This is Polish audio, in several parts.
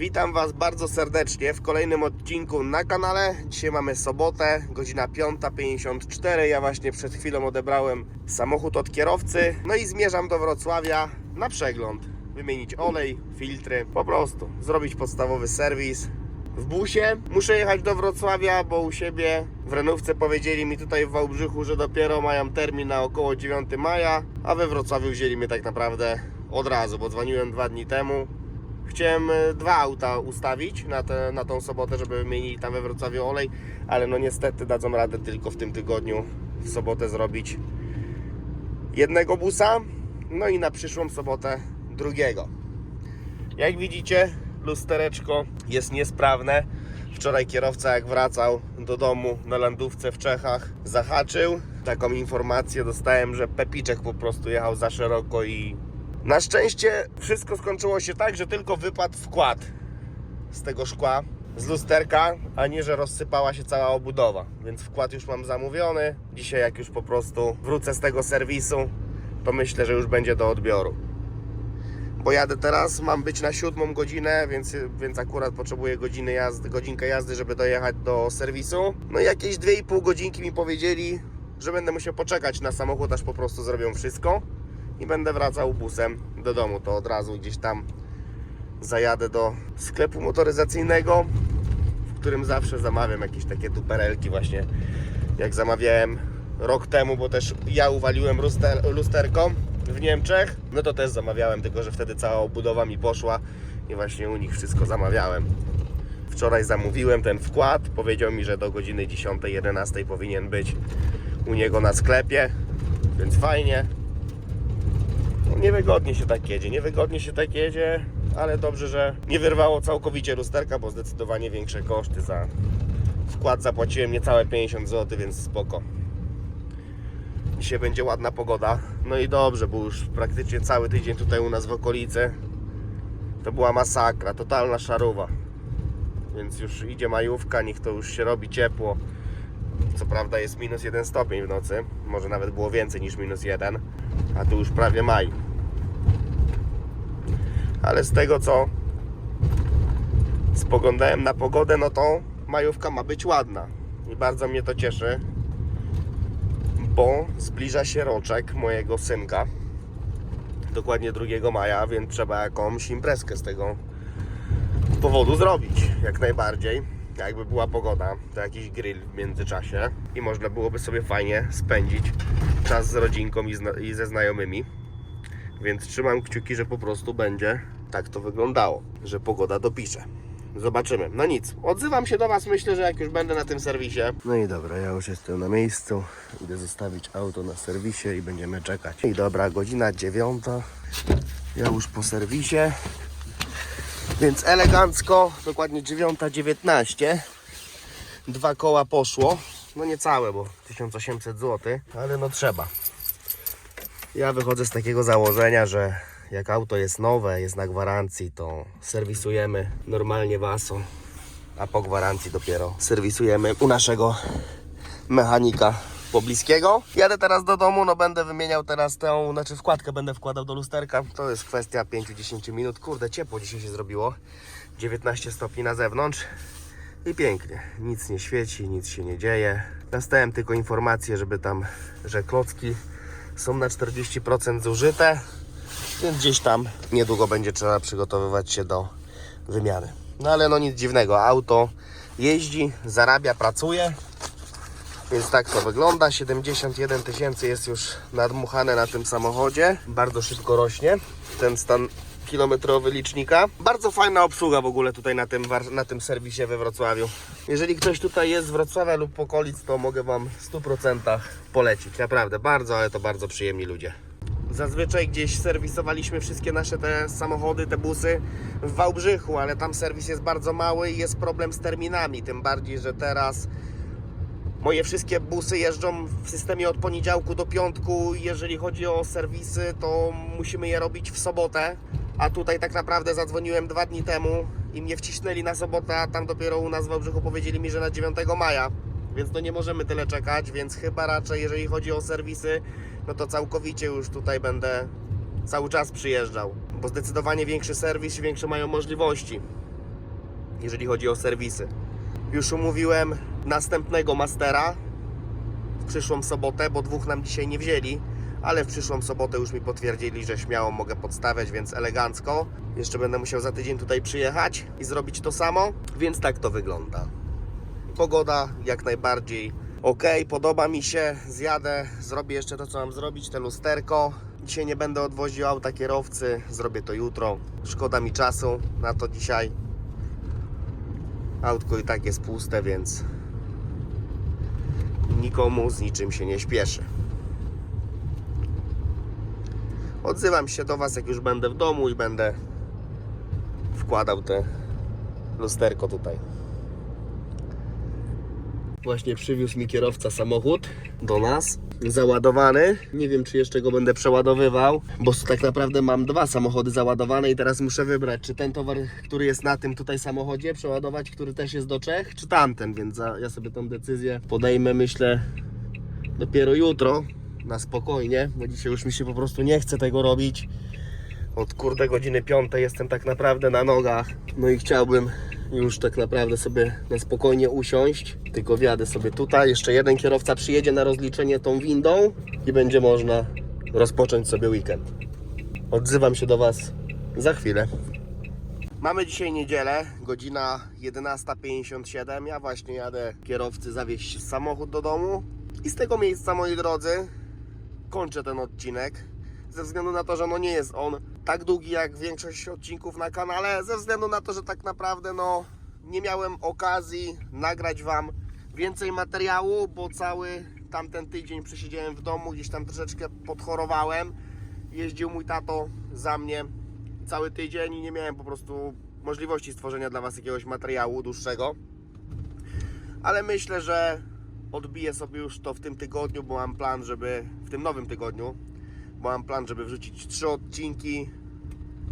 Witam Was bardzo serdecznie w kolejnym odcinku na kanale. Dzisiaj mamy sobotę, godzina 5.54. Ja właśnie przed chwilą odebrałem samochód od kierowcy. No i zmierzam do Wrocławia na przegląd. Wymienić olej, filtry, po prostu zrobić podstawowy serwis. W busie muszę jechać do Wrocławia, bo u siebie w Renówce powiedzieli mi tutaj w Wałbrzychu, że dopiero mają termin na około 9 maja, a we Wrocławiu wzięli mnie tak naprawdę od razu, bo dzwoniłem dwa dni temu. Chciałem e, dwa auta ustawić na, tę na tą sobotę, żeby wymienili tam we Wrocławiu olej, ale no niestety dadzą radę tylko w tym tygodniu w sobotę zrobić jednego busa, no i na przyszłą sobotę drugiego. Jak widzicie, lustereczko jest niesprawne. Wczoraj kierowca jak wracał do domu na landówce w Czechach zahaczył. Taką informację dostałem, że Pepiczek po prostu jechał za szeroko i na szczęście wszystko skończyło się tak, że tylko wypadł wkład z tego szkła, z lusterka, a nie, że rozsypała się cała obudowa. Więc wkład już mam zamówiony. Dzisiaj jak już po prostu wrócę z tego serwisu, to myślę, że już będzie do odbioru. Bo jadę teraz, mam być na siódmą godzinę, więc, więc akurat potrzebuję godziny jazdy, godzinkę jazdy, żeby dojechać do serwisu. No i jakieś 2,5 godzinki mi powiedzieli, że będę musiał poczekać na samochód, aż po prostu zrobią wszystko i będę wracał busem do domu. To od razu gdzieś tam zajadę do sklepu motoryzacyjnego, w którym zawsze zamawiam jakieś takie duperelki właśnie jak zamawiałem rok temu, bo też ja uwaliłem luster, lusterką w Niemczech, no to też zamawiałem, tylko że wtedy cała obudowa mi poszła i właśnie u nich wszystko zamawiałem. Wczoraj zamówiłem ten wkład, powiedział mi, że do godziny 10-11 powinien być u niego na sklepie, więc fajnie. Niewygodnie się tak jedzie, niewygodnie się tak jedzie, ale dobrze, że nie wyrwało całkowicie lusterka, bo zdecydowanie większe koszty za wkład zapłaciłem niecałe 50 zł, więc spoko. Dzisiaj będzie ładna pogoda, no i dobrze, bo już praktycznie cały tydzień tutaj u nas w okolicy to była masakra, totalna szaruwa. Więc już idzie majówka, niech to już się robi ciepło. Co prawda jest minus 1 stopień w nocy, może nawet było więcej niż minus 1, a tu już prawie maj. Ale z tego co spoglądałem na pogodę, no to majówka ma być ładna i bardzo mnie to cieszy, bo zbliża się roczek mojego synka, dokładnie 2 maja, więc trzeba jakąś imprezkę z tego powodu zrobić, jak najbardziej. Jakby była pogoda, to jakiś grill w międzyczasie i można byłoby sobie fajnie spędzić czas z rodzinką i, i ze znajomymi. Więc trzymam kciuki, że po prostu będzie tak to wyglądało, że pogoda dopisze. Zobaczymy. No nic, odzywam się do Was, myślę, że jak już będę na tym serwisie. No i dobra, ja już jestem na miejscu. Idę zostawić auto na serwisie i będziemy czekać. I dobra, godzina dziewiąta. Ja już po serwisie. Więc elegancko, dokładnie 9.19. Dwa koła poszło. No nie całe, bo 1800 zł, ale no trzeba. Ja wychodzę z takiego założenia, że jak auto jest nowe, jest na gwarancji, to serwisujemy normalnie WASO, a po gwarancji dopiero serwisujemy u naszego mechanika pobliskiego. Jadę teraz do domu, no będę wymieniał teraz tę, znaczy wkładkę będę wkładał do lusterka. To jest kwestia 5-10 minut. Kurde, ciepło dzisiaj się zrobiło. 19 stopni na zewnątrz. I pięknie. Nic nie świeci, nic się nie dzieje. Dostałem tylko informację, żeby tam, że klocki są na 40% zużyte, więc gdzieś tam niedługo będzie trzeba przygotowywać się do wymiany. No ale no nic dziwnego, auto jeździ, zarabia, pracuje, więc tak to wygląda. 71 tysięcy jest już nadmuchane na tym samochodzie. Bardzo szybko rośnie ten stan kilometrowy licznika. Bardzo fajna obsługa w ogóle tutaj na tym, na tym serwisie we Wrocławiu. Jeżeli ktoś tutaj jest z Wrocławia lub okolic, to mogę Wam w 100% polecić. Naprawdę, bardzo, ale to bardzo przyjemni ludzie. Zazwyczaj gdzieś serwisowaliśmy wszystkie nasze te samochody, te busy w Wałbrzychu, ale tam serwis jest bardzo mały i jest problem z terminami. Tym bardziej, że teraz Moje wszystkie busy jeżdżą w systemie od poniedziałku do piątku. Jeżeli chodzi o serwisy, to musimy je robić w sobotę. A tutaj tak naprawdę zadzwoniłem dwa dni temu i mnie wcisnęli na sobotę, a tam dopiero u nas w Wałbrzychu powiedzieli mi, że na 9 maja. Więc no nie możemy tyle czekać, więc chyba raczej jeżeli chodzi o serwisy, no to całkowicie już tutaj będę cały czas przyjeżdżał. Bo zdecydowanie większy serwis większe mają możliwości. jeżeli chodzi o serwisy. Już umówiłem następnego mastera w przyszłą sobotę, bo dwóch nam dzisiaj nie wzięli, ale w przyszłą sobotę już mi potwierdzili, że śmiało mogę podstawiać, więc elegancko. Jeszcze będę musiał za tydzień tutaj przyjechać i zrobić to samo, więc tak to wygląda. Pogoda jak najbardziej ok, podoba mi się, zjadę, zrobię jeszcze to co mam zrobić, te lusterko. Dzisiaj nie będę odwoził auta kierowcy, zrobię to jutro. Szkoda mi czasu na to dzisiaj. Autko i tak jest puste, więc nikomu z niczym się nie śpieszy. Odzywam się do Was, jak już będę w domu i będę wkładał te lusterko tutaj. Właśnie przywiózł mi kierowca samochód do nas, załadowany. Nie wiem, czy jeszcze go będę przeładowywał, bo tak naprawdę mam dwa samochody załadowane i teraz muszę wybrać, czy ten towar, który jest na tym tutaj samochodzie, przeładować, który też jest do Czech, czy tamten, więc ja sobie tą decyzję podejmę, myślę, dopiero jutro, na spokojnie, bo dzisiaj już mi się po prostu nie chce tego robić. Od kurde godziny 5 jestem tak naprawdę na nogach. No i chciałbym już tak naprawdę sobie na spokojnie usiąść. Tylko wjadę sobie tutaj. Jeszcze jeden kierowca przyjedzie na rozliczenie tą windą i będzie można rozpocząć sobie weekend. Odzywam się do Was za chwilę. Mamy dzisiaj niedzielę, godzina 11.57. Ja właśnie jadę kierowcy zawieźć samochód do domu. I z tego miejsca, moi drodzy, kończę ten odcinek. Ze względu na to, że no nie jest on tak długi jak większość odcinków na kanale, ze względu na to, że tak naprawdę no nie miałem okazji nagrać Wam więcej materiału, bo cały tamten tydzień przesiedziałem w domu, gdzieś tam troszeczkę podchorowałem. Jeździł mój tato za mnie cały tydzień i nie miałem po prostu możliwości stworzenia dla Was jakiegoś materiału dłuższego. Ale myślę, że odbiję sobie już to w tym tygodniu, bo mam plan, żeby w tym nowym tygodniu, bo mam plan, żeby wrzucić trzy odcinki,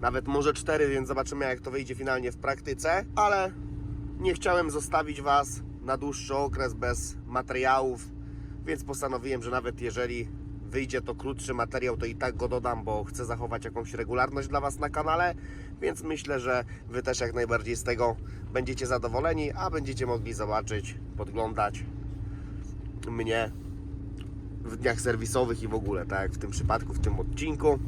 nawet może cztery, więc zobaczymy jak to wyjdzie finalnie w praktyce, ale nie chciałem zostawić Was na dłuższy okres bez materiałów, więc postanowiłem, że nawet jeżeli wyjdzie to krótszy materiał, to i tak go dodam, bo chcę zachować jakąś regularność dla Was na kanale, więc myślę, że Wy też jak najbardziej z tego będziecie zadowoleni, a będziecie mogli zobaczyć, podglądać mnie w dniach serwisowych i w ogóle, tak jak w tym przypadku, w tym odcinku.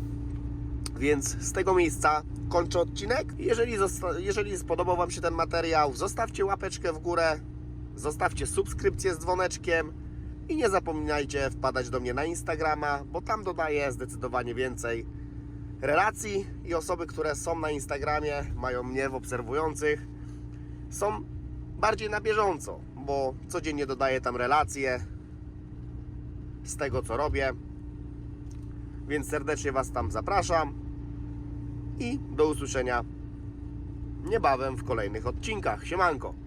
Więc z tego miejsca kończę odcinek. Jeżeli, jeżeli spodobał Wam się ten materiał, zostawcie łapeczkę w górę, zostawcie subskrypcję z dzwoneczkiem i nie zapominajcie wpadać do mnie na Instagrama, bo tam dodaję zdecydowanie więcej relacji i osoby, które są na Instagramie, mają mnie w obserwujących, są bardziej na bieżąco, bo codziennie dodaję tam relacje z tego, co robię. Więc serdecznie Was tam zapraszam i do usłyszenia niebawem w kolejnych odcinkach. Siemanko!